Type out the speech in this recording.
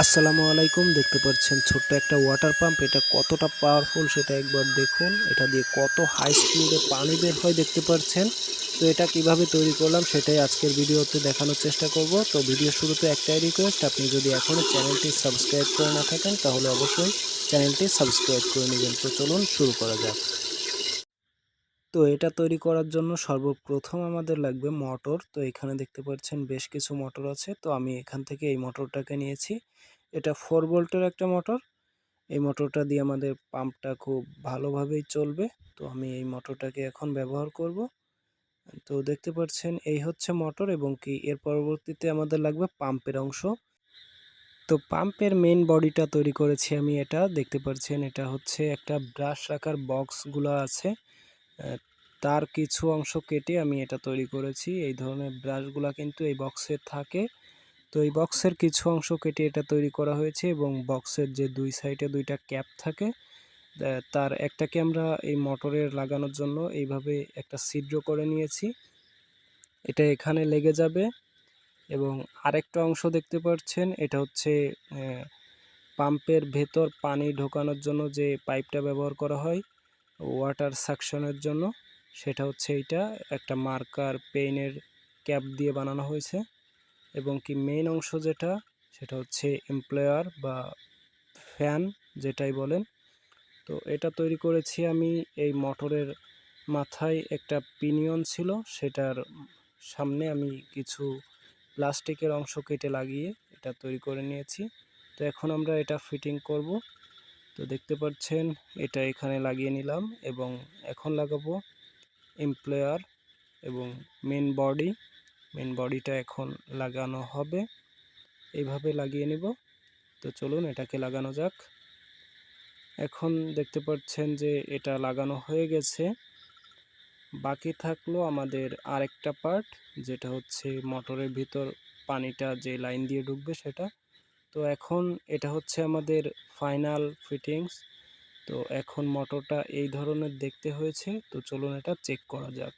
আসসালামু আলাইকুম, দেখতে পাচ্ছেন ছোট্ট একটা ওয়াটার পাম্প এটা কতটা পাওয়ারফুল সেটা একবার দেখুন। এটা দিয়ে কত হাই স্পিডে পানি বের হয় দেখতে পাচ্ছেন। তো এটা কীভাবে তৈরি করলাম সেটাই আজকের ভিডিওতে দেখানোর চেষ্টা করব। তো ভিডিও শুরুতে একটাই রিকোয়েস্ট আপনি যদি এখনও চ্যানেলটি সাবস্ক্রাইব করে না থাকেন, তাহলে অবশ্যই চ্যানেলটি সাবস্ক্রাইব করে নেবেন। তো চলুন শুরু করা যাক। তো এটা তৈরি করার জন্য সর্বপ্রথম আমাদের লাগবে মোটর। তো এখানে দেখতে পাচ্ছেন বেশ কিছু মোটর আছে। তো আমি এখান থেকে এই মোটরটাকে নিয়েছি। এটা ফোর ভোল্টের একটা মোটর। এই মোটরটা দিয়ে আমাদের পাম্পটা খুব ভালোভাবেই চলবে। তো আমি এই মোটরটাকে এখন ব্যবহার করব। তো দেখতে পাচ্ছেন এই হচ্ছে মোটর এবং কি এর পরবর্তীতে আমাদের লাগবে পাম্পের অংশ। তো পাম্পের মেন বডিটা তৈরি করেছি আমি এটা। দেখতে পাচ্ছেন এটা হচ্ছে একটা ব্রাশ রাখার বক্সগুলো আছে। তার কিছু অংশ কেটে আমি এটা তৈরি করেছি। এই ধরনের ব্রাশগুলো কিন্তু এই বক্সে থাকে। তো এই বক্সের কিছু অংশ কেটে এটা তৈরি করা হয়েছে এবং বক্সের যে দুই সাইডে দুইটা ক্যাপ থাকে তার একটাকে আমরা এই মোটরের লাগানোর জন্য এইভাবে একটা ছিদ্র করে নিয়েছি। এটা এখানে লেগে যাবে এবং আরেকটা অংশ দেখতে পাচ্ছেন, এটা হচ্ছে পাম্পের ভেতর পানি ঢোকানোর জন্য যে পাইপটা ব্যবহার করা হয়। ওয়াটার সাকশনের জন্য। সেটা হচ্ছে এইটা। একটা মার্কার পেইনের ক্যাপ দিয়ে বানানো হয়েছে। এবং কি মেইন অংশ যেটা, সেটা হচ্ছে এমপ্লয়ার বা ফ্যান যেটাই বলেন। তো এটা তৈরি করেছি আমি। এই মোটরের মাথায় একটা পিনিয়ন ছিল। সেটার সামনে আমি কিছু প্লাস্টিকের অংশ কেটে লাগিয়ে এটা তৈরি করে নিয়েছি। তো এখন আমরা এটা ফিটিং করব। তো দেখতে পাচ্ছেন, এটা এখানে লাগিয়ে নিলাম এবং এখন লাগাবো এমপ্লয়ার এবং মেন বডি মেন বডিটা এখন লাগানো হবে। এইভাবে লাগিয়ে নিব। তো চলুন এটাকে লাগানো যাক। এখন দেখতে পাচ্ছেন যে এটা লাগানো হয়ে গেছে। বাকি থাকল আমাদের আরেকটা পার্ট যেটা হচ্ছে মোটরের ভিতর পানিটা যে লাইন দিয়ে ঢুকবে সেটা। তো এখন এটা হচ্ছে আমাদের ফাইনাল ফিটিংস তো এখন মোটরটা এই ধরনের দেখতে হয়েছে, তো চলুন এটা চেক করা যাক।